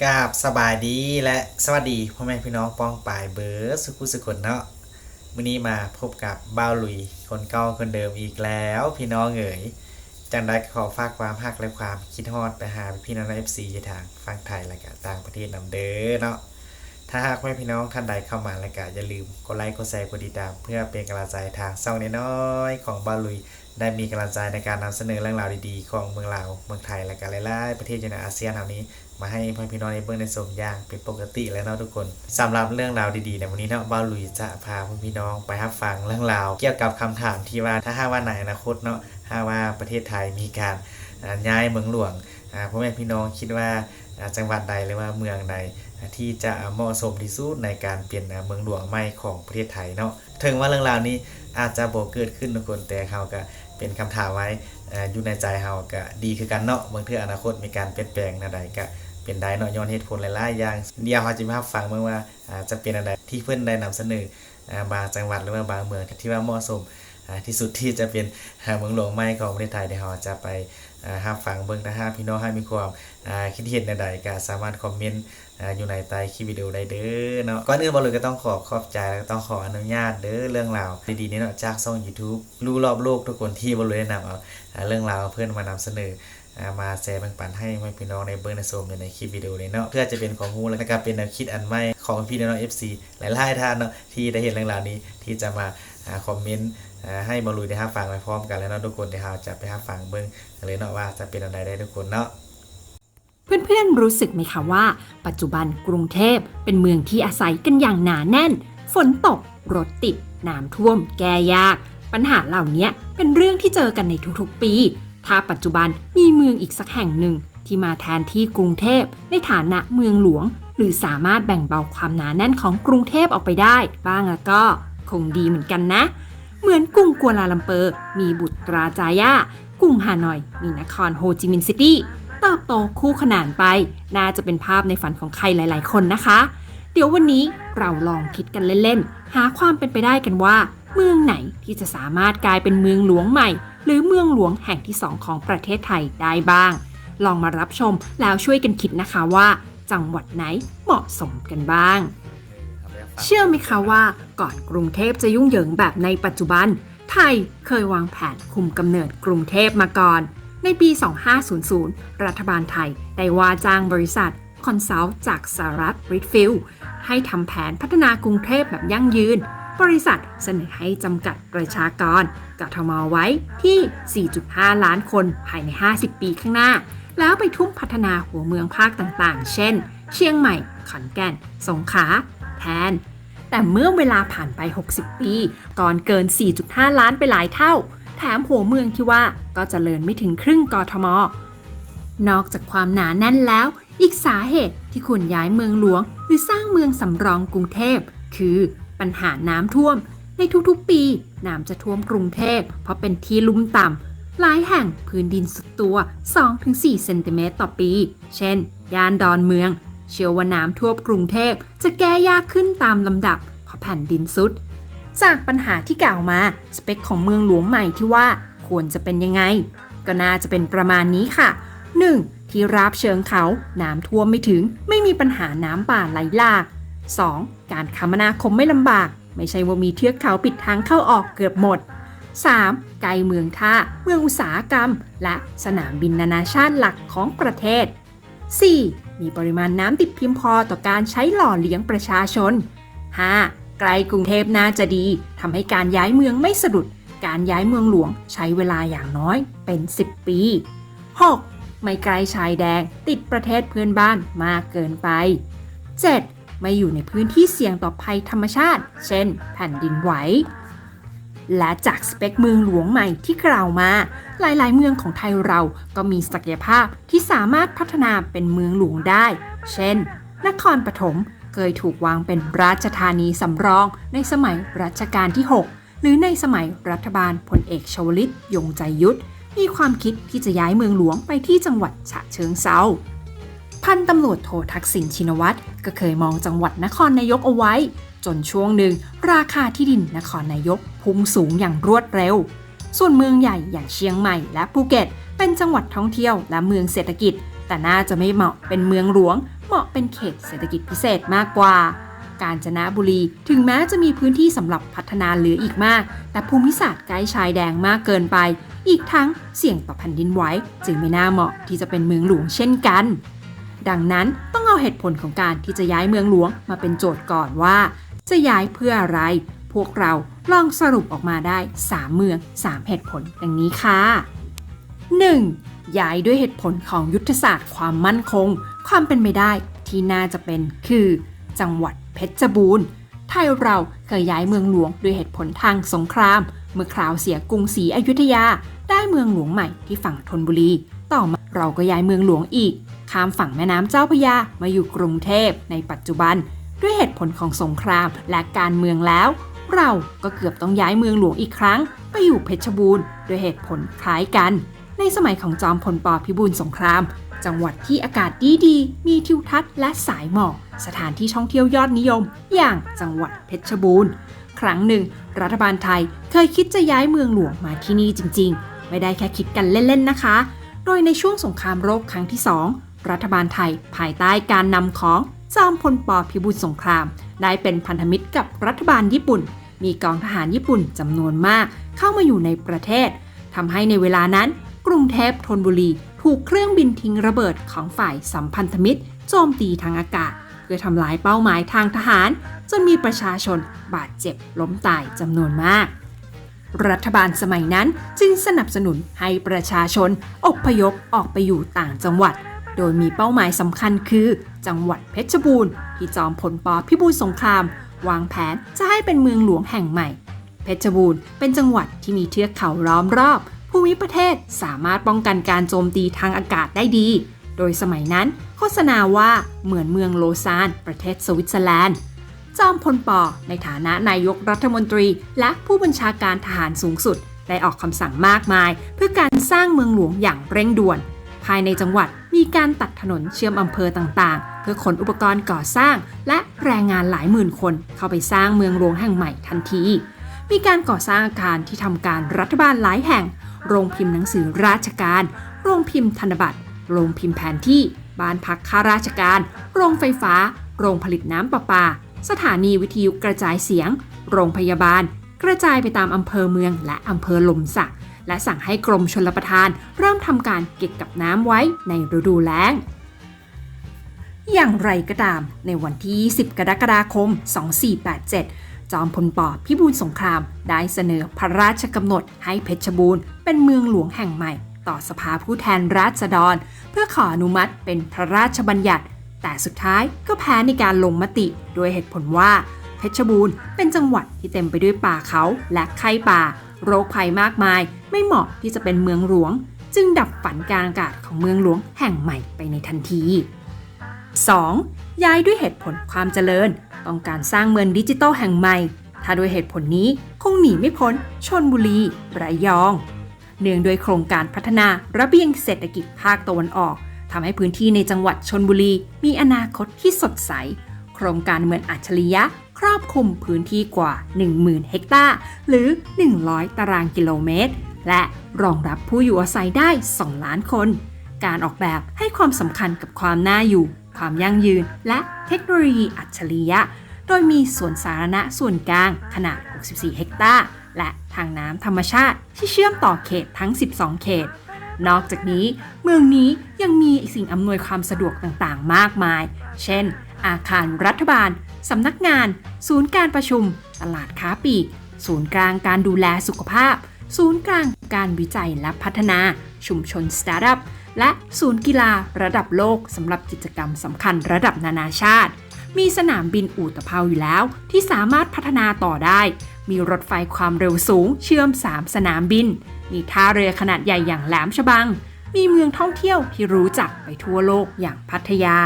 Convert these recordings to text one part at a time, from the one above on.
กาบสบายดีและสวัสดีพ่อแม่พี่น้องป้องปายเบิร์สุขุสุขนเนาะวันนี้มาพบกับบ้าลุยคนเก่าคนเดิมอีกแล้ว พี่น้องเอ๋ยจังได้ขอฝากความฮักและความคิดฮอดไปหาพี่น้องเอฟซีทางฝั่งไทยและก็ต่างประเทศนำเด้อเนาะถ้าหากแม่พี่น้องท่านใดเข้ามาแล้วก็อย่าลืมกดไลค์กดแชร์กดติดตาม เพื่อเป็นกำลังใจทางช่องน้อยๆของบ้าลุยได้มีกำลังใจในการนำเสนอเรื่องราวดีๆ ของเมืองลาวเมืองไทยและก็หลายๆประเทศในอาเซียนเหล่านี้ มาให้พ่อพี่น้องในเบื้องในสมอย่างเป็นปกติแล้วเนาะทุกคนสำหรับเรื่องราวดีๆในวันนี้เนาะบ้าลุยจะพาพ่อพี่น้องไปรับฟังเรื่องราว เกี่ยวกับคำถามที่ว่าถ้าหาว่าในอนาคตเนาะถ้าว่าประเทศไทยมีการย้ายเมืองหลวงอ่าพ่อแม่พี่น้องคิดว่าจังหวัดใดหรือว่าเมืองใดที่จะเหมาะสมที่สุดในการเปลี่ยนเมืองหลวงใหม่ของประเทศไทยเนาะถึงว่าเรื่องราวนี้อาจจะบ่เกิดขึ้นทุกคนแต่เขาก็เป็นคำถามไว้อยู่ในใจเขาก็ดีคือกันเนาะบางเทื่ออนาคตมีการเปลี่ยนแปลงใดๆก็ เป็นได้เนาะย้อนเหตุผลหลายๆอย่างเดียวเขาจะมาฟังเมื่อว่าจะเป็นอะไรที่เพื่อนได้นำเสนอบางจังหวัดหรือว่าบางเมืองที่ว่าเหมาะสมที่สุดที่จะเป็นเมืองหลวงใหม่ของประเทศไทยเดี๋ยวเราจะไปอ่ารับฟังเบิ่งนะฮะพี่น้องให้มีความคิดเห็นใดๆก็สามารถคอมเมนต์อยู่ในใต้คลิปวิดีโอได้เด้อเนาะก่อนอื่นบ่เลยก็ต้องขอขอบใจแล้วก็ต้องขออนุญาตเด้อเรื่องราวดีๆนี้เนาะจากช่อง YouTube รู้รอบโลกทุกคนที่บ่เลยแนะนำเอาเรื่องราวเพื่อนมานำเสนอ มาแชร์แบ่งปันให้แม่พี่น้องในเบอร์ในโซมในคลิปวิดีโอนี้เนาะเพื่อจะเป็นของฮูและก็เป็นแนวคิดอันใหม่ของพี่น้อง FC หลายๆท่านเนาะที่ได้เห็นเรื่องราวนี้ที่จะมาอคอมเมนต์ให้มาลุยได้รับฟังไปพร้อมกันแล้วเนาะทุกคนเดี๋ยวเราจะไปรับฟังเบิ่งเลยเนาะว่าจะเป็นอะไรได้ทุกคนเนาะเพื่อนๆรู้สึกไหมคะว่า ปัจจุบันกรุงเทพเป็นเมืองที่อาศัยกันอย่างหนาแน่น ฝนตกรถติดน้ำท่วม แก้ยาก ปัญหาเหล่านี้เป็นเรื่องที่เจอกันในทุกๆปี ถ้าปัจจุบันมีเมืองอีกสักแห่งหนึ่ง ที่มาแทนที่กรุงเทพในฐานะเมืองหลวง หรือสามารถแบ่งเบาความหนาแน่นของกรุงเทพออกไปได้ บ้างแล้วก็คงดีเหมือนกันนะ เหมือนกรุงกัวลาลัมเปอร์ มีบุตราจายากรุงฮานอย มีนครโฮจิมินห์ซิตี้เติบโตคู่ขนานไป น่าจะเป็นภาพในฝันของใครหลาย ๆ คนนะคะ เดี๋ยววันนี้เราลองคิดกันเล่น ๆ หาความเป็นไปได้กันว่า เมืองไหนที่จะสามารถกลายเป็นเมืองหลวงใหม่ หรือเมืองหลวงแห่งที่สองของประเทศไทยได้บ้าง ลองมารับชมแล้วช่วยกันคิดนะคะว่า จังหวัดไหนเหมาะสมกันบ้าง เชื่อไหมคะว่าก่อนกรุงเทพจะยุ่งเหยิงแบบในปัจจุบัน ไทยเคยวางแผนคุมกำเนิดกรุงเทพมาก่อน ในปี 2500 รัฐบาลไทยได้ว่าจ้างบริษัทคอนซัลท์จากสหรัฐริดฟิลให้ทำแผนพัฒนากรุงเทพแบบยั่งยืน บริษัทเสนอให้จำกัดประชากรกทมไว้ที่ 4.5 ล้านคนภายใน 50 ปีข้างหน้า แล้วไปทุ่มพัฒนาหัวเมืองภาคต่างๆ เช่น เชียงใหม่ ขอนแก่น สงขลาแทน แต่เมื่อเวลาผ่านไป 60 ปี ก่อนเกิน 4.5 ล้านไปหลายเท่า แถมหัวเมืองที่ว่าก็เจริญไม่ถึงครึ่งกทม นอกจากความหนาแน่นแล้ว อีกสาเหตุที่ควรย้ายเมืองหลวง หรือสร้างเมืองสำรองกรุงเทพ คือ ปัญหาน้ำท่วม ในทุกๆปี น้ำจะท่วมกรุงเทพ เพราะเป็นที่ลุ่มต่ำหลายแห่งพื้นดินสุดตัว 2-4 เซนติเมตรต่อปี เช่น ย่านดอนเมือง เชื่อว่าน้ำท่วมกรุงเทพ จะแก้ยากขึ้นตามลำดับ เพราะแผ่นดินซุด จากปัญหาที่กล่าวมา สเปคของเมืองหลวงใหม่ที่ว่าควรจะเป็นยังไง ก็น่าจะเป็นประมาณนี้ค่ะ 1. ที่ราบเชิงเขา น้ำท่วมไม่ถึง ไม่มีปัญหาน้ำป่าไหลหลาก 2. การคมนาคมไม่ลำบาก ไม่ใช่ว่ามีเทือกเขาปิดทางเข้าออกเกือบหมด 3. ไกลเมืองท่า เมืองอุตสาหกรรม และสนามบินนานาชาติหลักของประเทศ 4. มีปริมาณน้ำติดเพียงพอต่อการใช้หล่อเลี้ยงประชาชน 5. ไกลกรุงเทพน่าจะดีทำให้การย้ายเมืองไม่สะดุด การย้ายเมืองหลวงใช้เวลาอย่างน้อยเป็น 10 ปี 6. ไม่ไกลชายแดงติดประเทศเพื่อนบ้านมากเกินไป 7. ไม่อยู่ในพื้นที่เสี่ยงต่อภัยธรรมชาติ เช่น แผ่นดินไหว และจากสเปคเมืองหลวงใหม่ที่กล่าวมา หลายๆ เมืองของไทยเราก็มีศักยภาพที่สามารถพัฒนาเป็นเมืองหลวงได้ เช่น นครปฐมเคยถูกวางเป็นราชธานีสำรองในสมัยรัชกาลที่ 6 หรือในสมัยรัฐบาลพลเอกชวลิตยงใจยุทธมีความคิดที่จะย้ายเมืองหลวงไปที่จังหวัดฉะเชิงเซา พันตำรวจโททักษิณชินวัตรก็เคยมองจังหวัดนครนายกเอาไว้ จนช่วงหนึ่งราคาที่ดินนครนายกพุ่งสูงอย่างรวดเร็ว ส่วนเมืองใหญ่อย่างเชียงใหม่และภูเก็ต เป็นจังหวัดท่องเที่ยวและเมืองเศรษฐกิจ แต่น่าจะไม่เหมาะเป็นเมืองหลวง เหมาะเป็นเขตเศรษฐกิจพิเศษมากกว่า กาญจนบุรีถึงแม้จะมีพื้นที่สำหรับพัฒนาเหลืออีกมาก แต่ภูมิศาสตร์ใกล้ชายแดงมากเกินไป อีกทั้งเสี่ยงต่อแผ่นดินไหวจึงไม่น่าเหมาะที่จะเป็นเมืองหลวงเช่นกัน ดังนั้นต้องเอาเหตุผลของการที่จะย้ายเมืองหลวงมาเป็นโจทย์ก่อนว่า จะย้ายเพื่ออะไร พวกเราลองสรุปออกมาได้ 3 เมือง 3 เหตุผลดังนี้ค่ะ 1. ย้ายด้วยเหตุผลของยุทธศาสตร์ความมั่นคง ความเป็นไปได้ที่น่าจะเป็นคือ จังหวัดเพชรบูรณ์ไทยเราเคยย้ายเมืองหลวงด้วยเหตุผลทางสงคราม เมื่อคราวเสียกรุงศรีอยุธยา ได้เมืองหลวงใหม่ที่ฝั่งธนบุรี ต่อมาเราก็ย้ายเมืองหลวงอีก ข้ามฝั่งแม่น้ำเจ้าพระยามาอยู่กรุงเทพในปัจจุบัน ด้วยเหตุผลของสงครามและการเมืองแล้ว เราก็เกือบต้องย้ายเมืองหลวงอีกครั้ง ไปอยู่เพชรบูรณ์ด้วยเหตุผลคล้ายกัน ในสมัยของจอมพลปพิบูลสงคราม จังหวัดที่อากาศดีๆมีทิวทัศน์และสายหมอกสถานที่ท่องเที่ยวยอดนิยม อย่างจังหวัดเพชรบูรณ์ครั้งหนึ่ง รัฐบาลไทยเคยคิดจะย้ายเมืองหลวงมาที่นี่จริง ๆ ไม่ได้แค่คิดกันเล่น ๆ นะคะ โดยในช่วงสงครามโลกครั้งที่ 2 รัฐบาลไทยภายใต้การนำของจอมพลปพิบูลสงคราม ได้เป็นพันธมิตรกับรัฐบาลญี่ปุ่น มีกองทหารญี่ปุ่นจำนวนมากเข้ามาอยู่ในประเทศทำให้ในเวลานั้น กรุงเทพธนบุรี ถูกเครื่องบินทิ้งระเบิดของฝ่ายสัมพันธมิตรโจมตีทางอากาศ เพื่อทำลายเป้าหมายทางทหาร จนมีประชาชนบาดเจ็บล้มตายจำนวนมาก รัฐบาลสมัยนั้นจึงสนับสนุนให้ประชาชนอพยพออกไปอยู่ต่างจังหวัด โดยมีเป้าหมายสำคัญคือ จังหวัดเพชรบูรณ์ที่จอมพลปพิบูลสงคราม วางแผนจะให้เป็นเมืองหลวงแห่งใหม่ เพชรบูรณ์เป็นจังหวัดที่มีเทือกเขาล้อมรอบ ภูมิประเทศสามารถป้องกันการโจมตีทางอากาศได้ดี โดยสมัยนั้น โฆษณาว่าเหมือนเมืองโลซาน ประเทศสวิตเซอร์แลนด์จอมพลปในฐานะนายกรัฐมนตรี และผู้บัญชาการทหารสูงสุด ได้ออกคำสั่งมากมาย เพื่อการสร้างเมืองหลวงอย่างเร่งด่วน ภายในจังหวัด มีการตัดถนนเชื่อมอำเภอต่างๆ เพื่อขนอุปกรณ์ก่อสร้าง และแรงงานหลายหมื่นคนเข้าไปสร้างเมืองหลวงแห่งใหม่ทันที มีการก่อสร้างอาคารที่ทำการรัฐบาลหลายแห่ง โรงพิมพ์หนังสือราชการ โรงพิมพ์ธนบัตร โรงพิมพ์แผนที่ บ้านพักข้าราชการ โรงไฟฟ้า โรงผลิตน้ำประปา สถานีวิทยุกระจายเสียง โรงพยาบาล กระจายไปตามอำเภอเมืองและอำเภอหลมสัก และสั่งให้กรมชลประทาน เริ่มทำการเก็บกับน้ำไว้ในฤดูแล้ง อย่างไรก็ตาม ในวันที่20กรกฎาคม 2487 จอมพลปพิบูลสงคราม ได้เสนอพระราชกำหนดให้เพชรบูรณ์เป็นเมืองหลวงแห่งใหม่ ต่อสภาผู้แทนราษฎร เพื่อขออนุมัติเป็นพระราชบัญญัติ แต่สุดท้ายก็แพ้ในการลงมติโดยเหตุผลว่าเพชรบูรณ์เป็นจังหวัดที่เต็มไปด้วยป่าเขาและไข้ป่า โรคภัยมากมาย ไม่เหมาะที่จะเป็นเมืองหลวง จึงดับฝันการอากาศของเมืองหลวงแห่งใหม่ไปในทันที 2. ย้ายด้วยเหตุผลความเจริญ ต้องการสร้างเมืองดิจิตอลแห่งใหม่ ถ้าโดยเหตุผลนี้คงหนีไม่พ้นชนบุรีระยอง เนื่องด้วยโครงการพัฒนาระเบียงเศรษฐกิจภาคตะวันออกทำให้พื้นที่ในจังหวัดชนบุรีมีอนาคตที่สดใส โครงการเมืองอัจฉริยะ รอบคลุมพื้นที่กว่า 10,000 เฮกตาร์หรือ 100 ตารางกิโลเมตร และรองรับผู้อยู่อาศัยได้ 2 ล้านคน การออกแบบให้ความสำคัญกับความน่าอยู่ ความยั่งยืน และเทคโนโลยีอัจฉริยะ โดยมีสวนสาธารณะส่วนกลางขนาด 64 เฮกตาร์และทางน้ำธรรมชาติที่เชื่อมต่อเขตทั้ง 12 เขต นอกจากนี้ เมืองนี้ยังมีสิ่งอำนวยความสะดวกต่างๆ มากมาย เช่น อาคารรัฐบาล สำนักงาน ศูนย์การประชุม ตลาดค้าปลีก ศูนย์กลางการดูแลสุขภาพ ศูนย์กลางการวิจัยและพัฒนา ชุมชนสตาร์ทอัพ และศูนย์กีฬาระดับโลกสำหรับกิจกรรมสำคัญระดับนานาชาติ มีสนามบินอู่ตะเภาอยู่แล้ว ที่สามารถพัฒนาต่อได้ มีรถไฟความเร็วสูง เชื่อม 3 สนามบิน มีท่าเรือขนาดใหญ่อย่างแหลมฉบัง มีเมืองท่องเที่ยวที่รู้จักไปทั่วโลกอย่างพัทยา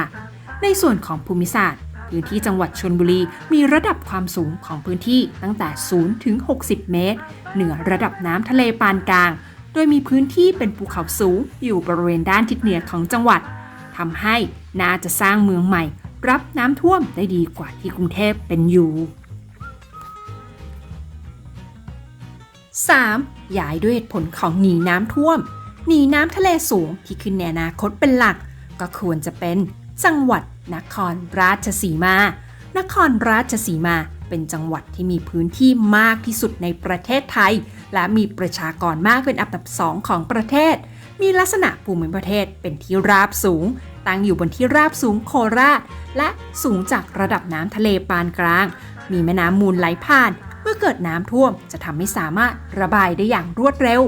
ในส่วนของภูมิศาสตร์ พื้นที่จังหวัดชนบุรีมีระดับความสูงของพื้นที่ตั้งแต่ 0 ถึง 60 เมตร เหนือระดับน้ำทะเลปานกลาง โดยมีพื้นที่เป็นภูเขาสูงอยู่บริเวณด้านทิศเหนือของจังหวัดทำให้น่าจะสร้างเมืองใหม่ รับน้ำท่วมได้ดีกว่าที่กรุงเทพเป็นอยู่ 3. ย้ายด้วยเหตุผลของหนีน้ำท่วม หนีน้ำทะเลสูงที่ขึ้นในอนาคตเป็นหลัก ก็ควรจะเป็นจังหวัด นครราชสีมา นครราชสีมาเป็นจังหวัดที่มีพื้นที่มากที่สุดในประเทศไทย และมีประชากรมากเป็นอันดับสองของประเทศ มีลักษณะภูมิประเทศเป็นที่ราบสูง ตั้งอยู่บนที่ราบสูงโคราช และสูงจากระดับน้ำทะเลปานกลาง มีแม่น้ำมูลไหลผ่าน เมื่อเกิดน้ำท่วมจะทำให้สามารถระบายได้อย่างรวดเร็ว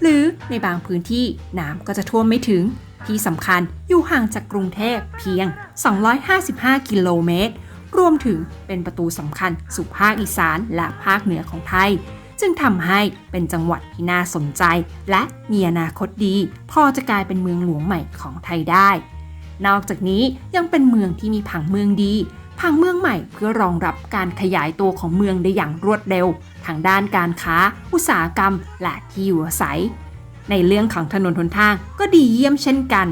หรือในบางพื้นที่น้ำก็จะท่วมไม่ถึง ที่สำคัญอยู่ห่างจากกรุงเทพเพียง 255 กิโลเมตร รวมถึงเป็นประตูสำคัญสู่ภาคอีสานและภาคเหนือของไทย จึงทำให้เป็นจังหวัดที่น่าสนใจ และมีอนาคตดี พอจะกลายเป็นเมืองหลวงใหม่ของไทยได้ นอกจากนี้ยังเป็นเมืองที่มีผังเมืองดีผังเมืองใหม่เพื่อรองรับการขยายตัวของเมืองได้อย่างรวดเร็ว ทางด้านการค้า อุตสาหกรรม และที่อยู่อาศัย ในเรื่องของถนนหนทางก็ดีเยี่ยมเช่นกัน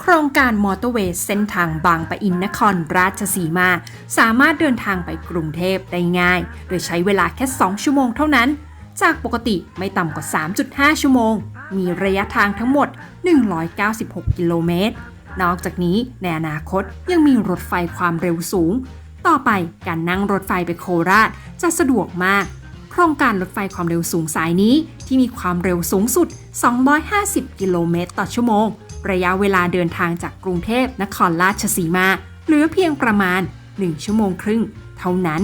โครงการมอเตอร์เวย์เส้นทางบางปะอินนครราชสีมา สามารถเดินทางไปกรุงเทพได้ง่าย โดยใช้เวลาแค่ 2 ชั่วโมงเท่านั้น จากปกติไม่ต่ำกว่า 3.5 ชั่วโมง มีระยะทางทั้งหมด 196 กิโลเมตร นอกจากนี้ในอนาคตยังมีรถไฟความเร็วสูง ต่อไปการนั่งรถไฟไปโคราชจะสะดวกมาก โครงการรถไฟความเร็วสูงสายนี้ที่มีความเร็วสูงสุด 250 กิโลเมตรต่อชั่วโมง ระยะเวลาเดินทางจากกรุงเทพนครราชสีมา เหลือเพียงประมาณ 1 ชั่วโมงครึ่ง เท่านั้น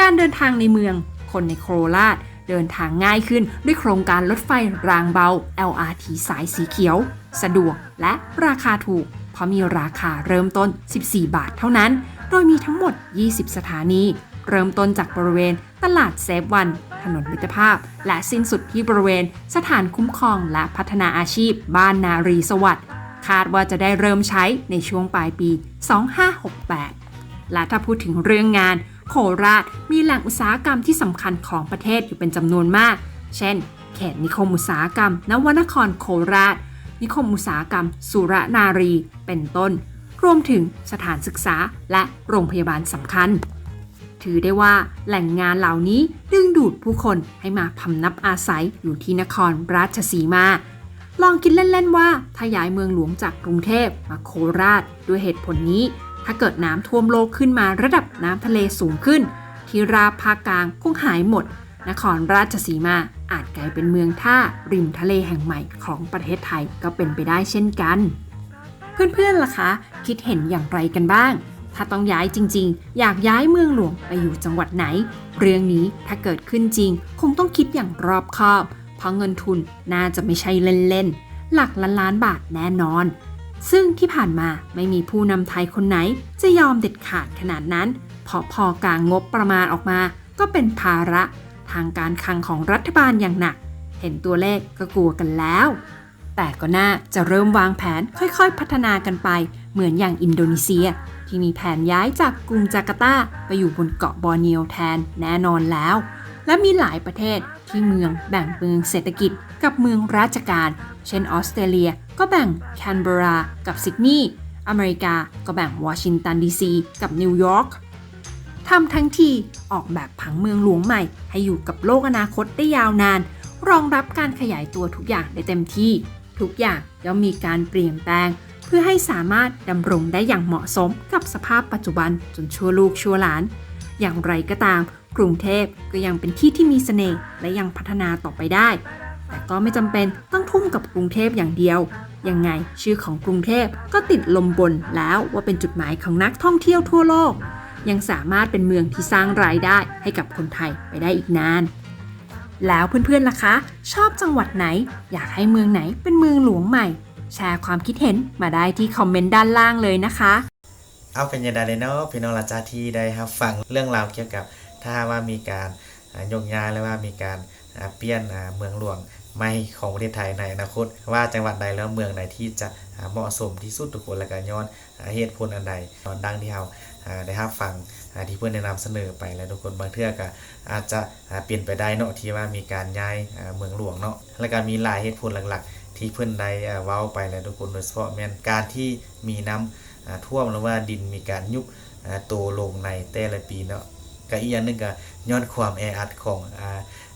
การเดินทางในเมือง คนในโคราชเดินทางง่ายขึ้นด้วยโครงการรถไฟรางเบา LRT สายสีเขียว สะดวกและราคาถูก เพราะมีราคาเริ่มต้น 14 บาทเท่านั้น โดยมีทั้งหมด 20 สถานี เริ่มต้นจากบริเวณตลาดเซฟวัน ถนนมิตรภาพ และสิ้นสุดที่บริเวณ สถานคุ้มครองและพัฒนาอาชีพ บ้านนารีสวัสดิ์คาดว่าจะได้เริ่มใช้ในช่วงปลายปี 2568 และถ้าพูดถึงเรื่องงาน โคราชมีแหล่งอุตสาหกรรมที่สำคัญของประเทศอยู่เป็นจำนวนมาก เช่น เขตนิคมอุตสาหกรรม นวนครโคราช นิคมอุตสาหกรรม สุรนารี เป็นต้น รวมถึงสถานศึกษาและโรงพยาบาลสำคัญ ถือได้ว่าแหล่งงานเหล่านี้ดึงดูดผู้คนให้มาพำนับอาศัยอยู่ที่นครราชสีมา ลองคิดเล่น ๆ ว่าถ้าย้ายเมืองหลวงจากกรุงเทพมาโคราช ด้วยเหตุผลนี้ ถ้าเกิดน้ำท่วมโลกขึ้นมาระดับน้ำทะเลสูงขึ้น ที่ราบภาคกลางคงหายหมด นครราชสีมาอาจกลายเป็นเมืองท่าริมทะเลแห่งใหม่ของประเทศไทยก็เป็นไปได้เช่นกัน เพื่อนๆล่ะคะ คิดเห็นอย่างไรกันบ้าง ถ้าต้องย้ายจริง ๆ อยากย้ายเมืองหลวงไปอยู่จังหวัดไหน เรื่องนี้ถ้าเกิดขึ้นจริง คงต้องคิดอย่างรอบคอบ เพราะเงินทุนน่าจะไม่ใช่เล่นๆ หลักล้านล้านบาทแน่นอน ซึ่งที่ผ่านมาไม่มีผู้นำไทยคนไหน จะยอมเด็ดขาดขนาดนั้นเพราะพอกางงบประมาณออกมา ก็เป็นภาระทางการคลังของรัฐบาลอย่างหนัก เห็นตัวเลขก็กลัวกันแล้ว แต่ก็น่าจะเริ่มวางแผนค่อยๆ พัฒนากันไป เหมือนอย่างอินโดนีเซีย ที่มีแผนย้ายจากกรุงจาการ์ตาไปอยู่บนเกาะบอร์เนียวแทนแน่นอนแล้ว และมีหลายประเทศที่เมืองแบ่งเมืองเศรษฐกิจกับเมืองราชการ เช่นออสเตรเลียก็แบ่งแคนเบรากับซิดนีย์อเมริกาก็แบ่งวอชิงตันดีซีกับนิวยอร์กทำทั้งทีออกแบบผังเมืองหลวงใหม่ ให้อยู่กับโลกอนาคตได้ยาวนาน รองรับการขยายตัวทุกอย่างได้เต็มที่ ทุกอย่างย่อมมีการเปลี่ยนแปลง เพื่อให้สามารถดำรงได้อย่างเหมาะสมกับสภาพปัจจุบันจนชั่วลูกชั่วหลาน อย่างไรก็ตาม กรุงเทพก็ยังเป็นที่ที่มีเสน่ห์และยังพัฒนาต่อไปได้ แต่ก็ไม่จำเป็นต้องทุ่มกับกรุงเทพอย่างเดียว ยังไงชื่อของกรุงเทพก็ติดลมบนแล้วว่าเป็นจุดหมายของนักท่องเที่ยวทั่วโลก ยังสามารถเป็นเมืองที่สร้างรายได้ให้กับคนไทยไปได้อีกนานแล้วเพื่อนๆล่ะคะ ชอบจังหวัดไหน อยากให้เมืองไหนเป็นเมืองหลวงใหม่ แชร์ความคิดเห็นมาได้ที่คอมเมนต์ด้านล่างเลยนะคะ เอาเป็นยังไงเลยเนาะพี่น้องราจาที่ได้ครับฟังเรื่องราวเกี่ยวกับถ้าว่ามีการยกย้ายหรือว่ามีการเปลี่ยนเมืองหลวงไม่ของประเทศไทยในอนาคต ว่าจังหวัดใดแล้วเมืองไหนที่จะเหมาะสมที่สุดทุกคนและก็ย้อนเหตุผลอันใดดังที่เราได้รับฟังที่เพื่อนแนะนำเสนอไปแล้วทุกคนบางเทื่อก็อาจจะเปลี่ยนไปได้เนาะที่ว่ามีการย้ายเมืองหลวงเนาะและก็มีหลายเหตุผลหลักๆ ที่เพื่อนได้อ่าเว้าไปแล้วทุกคนโดยเฉพาะแม่นการที่มีน้ำอ่าท่วมหรือว่าดินมีการยุบอ่าโตลงในแต่ละปีเนาะก็อีกอย่างนึงก็ย้อนความแออัดของอ่า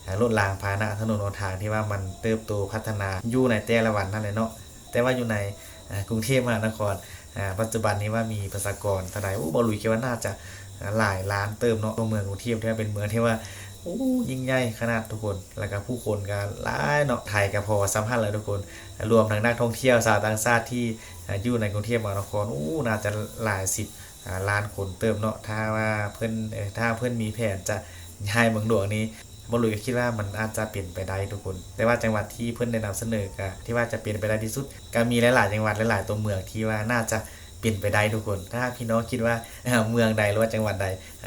อ่ารถรางพาหนะถนนหนทางที่ว่ามันเติบโตพัฒนาอยู่ในแต่ละวันนั่นแหละเนาะแต่ว่าอยู่ในกรุงเทพมหานครปัจจุบันนี้ว่ามีประชากรเท่าไหร่โอ้บอลุยคิดว่าน่าจะหลายล้านเติมเนาะตัวเมืองกรุงเทพที่ว่าเป็นเมืองที่ว่า โอ้ยิ่งใหญ่ขนาดทุกคน แล้วก็ผู้คนก็หลายเนาะไทยก็พอสัมพันธ์เลยทุกคน รวมทั้งนักท่องเที่ยวชาวต่างชาติที่อยู่ในกรุงเทพมหานครโอ้น่าจะหลายสิบล้านคนเติมเนาะถ้าว่าเพื่อนถ้าเพื่อนมีแผนจะย้ายเมืองหลวงนี้บรุยก็คิดว่ามันอาจจะเปลี่ยนไปได้ทุกคน แต่ว่าจังหวัดที่เพื่อนได้นำเสนอก็ที่ว่าจะเปลี่ยนไปได้ที่สุดก็มีหลายๆจังหวัดหลายๆตัวเมืองที่ว่าน่าจะเปลี่ยนไปได้ทุกคน ถ้าพี่น้องคิดว่าเมืองใดหรือว่าจังหวัดใด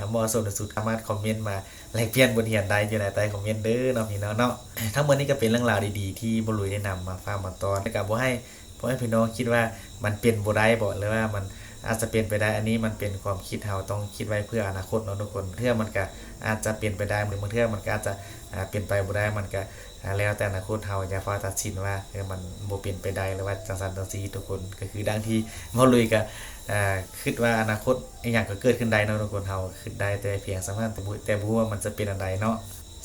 เหมาะสมที่สุดสามารถคอมเมนต์มา แลกเปลี่ยนบทเรียนได้อยู่ในใต้คอมเมนเด้อเนาะพี่น้องเนาะทั้งหมดนี้ก็เป็นเรื่องราวดีๆ ที่บรุยได้นำมาฝากมาตอนแล้วก็บ่ให้บ่ให้พี่น้องคิดว่ามันเป็นบ่ได้บ่หรือว่ามัน อาจจะเป็นไปได้อันนี้มันเป็นความคิดเฮาต้องคิดไว้เพื่ออนาคตเนาะทุกคนเทื่อมันก็อาจจะเปลี่ยนไปได้หรือบางเทื่อมันก็อาจจะเปลี่ยนไปบ่ได้มันก็แล้วแต่อนาคตเฮาอย่าฟ้าตัดสินว่าเออมันบ่เปลี่ยนไปได้หรือว่าจังซั่นจังซีทุกคนก็คือดังที่บ่ลุยก็คิดว่าอนาคตอหย่างก็เกิดขึ้นได้เนาะทุกคนเฮาคิดได้แต่เพียงสามารถแต่บ่แต่บ่รู้ว่ามันจะเป็นอันใดเนาะ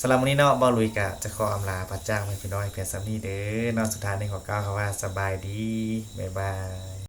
สำหรับวันนี้เนาะบ่ลุยกะจะขออำลาพระเจ้าให้พี่น้องเพียงสำนี้เด้อนาะสุดท้ายในี้ขอกล่าวคำว่าสบายดีบ๊ายบาย